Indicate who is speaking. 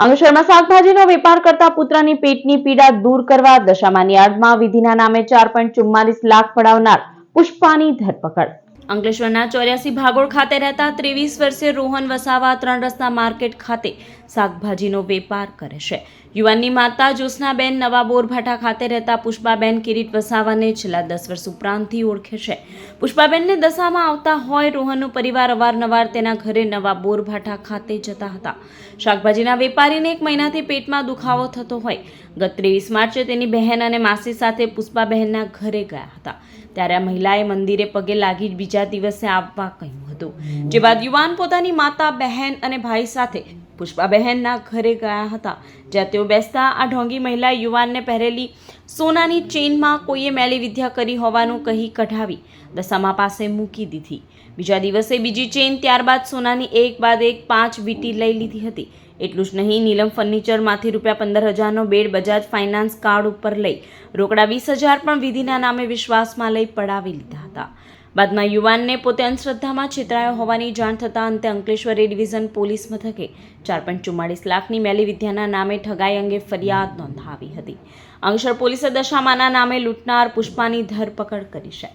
Speaker 1: અંકલેશ્વરમાં શાકભાજીનો વેપાર કરતા પુત્રની પેટની પીડા દૂર કરવા દશામાની યાર્ડમાં વિધિના નામે ચાર લાખ ફડાવનાર પુષ્પાની ધરપકડ. અંકલેશ્વરના ચોર્યાસી ભાગોળ ખાતે રહેતા ત્રેવીસ વર્ષીય રોહન વસાવા ત્રણ રસ્તા માર્કેટ ખાતે શાકભાજીનો વેપાર કરે છે. યુવાનની માતા જ્યોત્સનાબેન નવા બોરભાઠા ખાતે રહેતા પુષ્પાબેન કિરીટ વસાવાને છેલ્લા દસ વર્ષ ઉપરાંતથી ઓળખે છે. પુષ્પાબેનને દશામાં આવતા હોય રોહનનો પરિવાર અવારનવાર તેના ઘરે નવા બોરભાઠા ખાતે જતા હતા. શાકભાજીના વેપારીને એક મહિનાથી પેટમાં દુખાવો થતો હોય. ગત ત્રેવીસ માર્ચે તેની બહેન અને માસી સાથે પુષ્પાબહેનના ઘરે ગયા હતા. ત્યારે આ મહિલાએ મંદિરે પગે લાગી બીજા દિવસે આવવા કહ્યું હતું. જે બાદ યુવાન પોતાની માતા, બહેન અને ભાઈ સાથે પુષ્પાબહેનના ઘરે ગયા હતા. જ્યાં તેઓ બેસતા આ ઢોંગી મહિલા યુવાનને પહેરેલી સોનાની ચેઇનમાં કોઈએ મેલી વિદ્યા કરી હોવાનું કહી કઢાવી દશામા પાસે મૂકી દીધી. બીજા દિવસે બીજી ચેઇન ત્યારબાદ સોનાની એક બાદ એક પાંચ વીટી લઈ લીધી હતી. એટલું જ નહીં, નીલમ ફર્નિચરમાંથી રૂપિયા પંદર હજારનો બેડ, બજાજ ફાઇનાન્સ કાર્ડ ઉપર લઈ રોકડા વીસ હજાર પણ વિધિના નામે વિશ્વાસમાં લઈ પડાવી લીધા હતા. બાદમાં યુવાનને પોતે અંધશ્રદ્ધામાં છેતરાયો હોવાની જાણ થતાં અંતે અંકલેશ્વર એ ડિવિઝન પોલીસ મથકે ચાર પોઈન્ટ ચુમ્માળીસ લાખની મેલી વિદ્યાના નામે ઠગાઈ અંગે ફરિયાદ નોંધાવી હતી. અંકલેશ્વર પોલીસે દશામાના નામે લૂંટનાર પુષ્પાની ધરપકડ કરી છે.